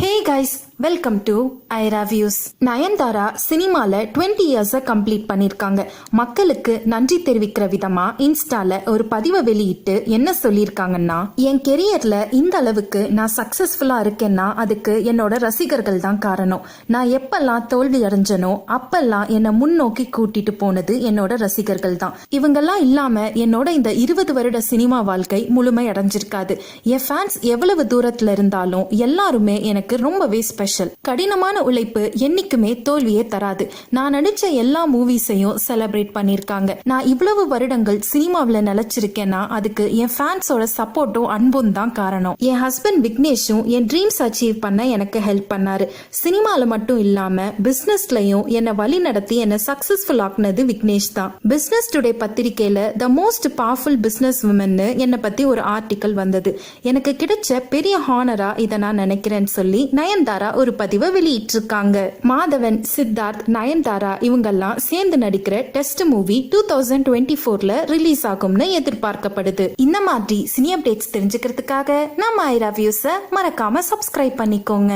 Hey guys welcome to Aira views Nayanthara சினிமாவில் twenty இயர்ஸை complete பண்ணியிருக்காங்க மக்களுக்கு நன்றி தெரிவிக்கிற விதமாக இன்ஸ்டாவில் ஒரு பதிவை வெளியிட்டு என்ன சொல்லியிருக்காங்கன்னா என் கெரியரில் இந்த அளவுக்கு நான் சக்ஸஸ்ஃபுல்லாக இருக்கேன்னா அதுக்கு என்னோட ரசிகர்கள் தான் காரணம். நான் எப்பெல்லாம் தோல்வி அடைஞ்சனோ அப்பெல்லாம் என்னை முன்னோக்கி கூட்டிட்டு போனது என்னோட ரசிகர்கள் தான். இவங்கெல்லாம் இல்லாமல் என்னோட இந்த இருபது வருட சினிமா வாழ்க்கை முழுமை அடைஞ்சிருக்காது. என் ஃபேன்ஸ் எவ்வளவு தூரத்தில் இருந்தாலும் எல்லாருமே எனக்கு எனக்கு ரொம்பவே ஸ்பெஷல் கடினமான உழைப்பு என்னைக்குமே தோல்வியே தராது. நான் நடிச்ச எல்லா மூவிஸையும் செலிப்ரேட் பண்ணியிருக்காங்க நான் இவ்வளவு வருடங்கள் சினிமாவில் நிலச்சிருக்கேன்னா அதுக்கு என் ஃபேன்ஸோட சப்போர்ட்டும் அன்பும் தான் காரணம். என் ஹஸ்பண்ட் விக்னேஷும் என் ட்ரீம்ஸ் அச்சீவ் பண்ண எனக்கு ஹெல்ப் பண்ணாரு. சினிமாவில் மட்டும் இல்லாம பிசினஸ்லயும் என்னை வழி நடத்தி என்னை சக்சஸ்ஃபுல் ஆக்குனது விக்னேஷ் தான். பிசினஸ் டுடே பத்திரிக்கையில the most powerful business woman என்னை பத்தி ஒரு ஆர்டிக்கல் வந்தது. எனக்கு கிடைச்ச பெரிய ஹானரா இதை நான் நினைக்கிறேன்னு சொல்லி நயன்தாரா ஒரு பதிவை வெளியிட்டிருக்காங்க. மாதவன் சித்தார்த் நயன்தாரா இவங்கெல்லாம் சேர்ந்து நடிக்கிற test movie two thousand twenty ஃபோர்ல ரிலீஸ் ஆகும்னு எதிர்பார்க்கப்படுது. இந்த மாதிரி சினி அப்டேட்ஸ் தெரிஞ்சுக்கிறதுக்காக நம்ம ஐரா வியூஸை மறக்காம சப்ஸ்கிரைப் பண்ணிக்கோங்க.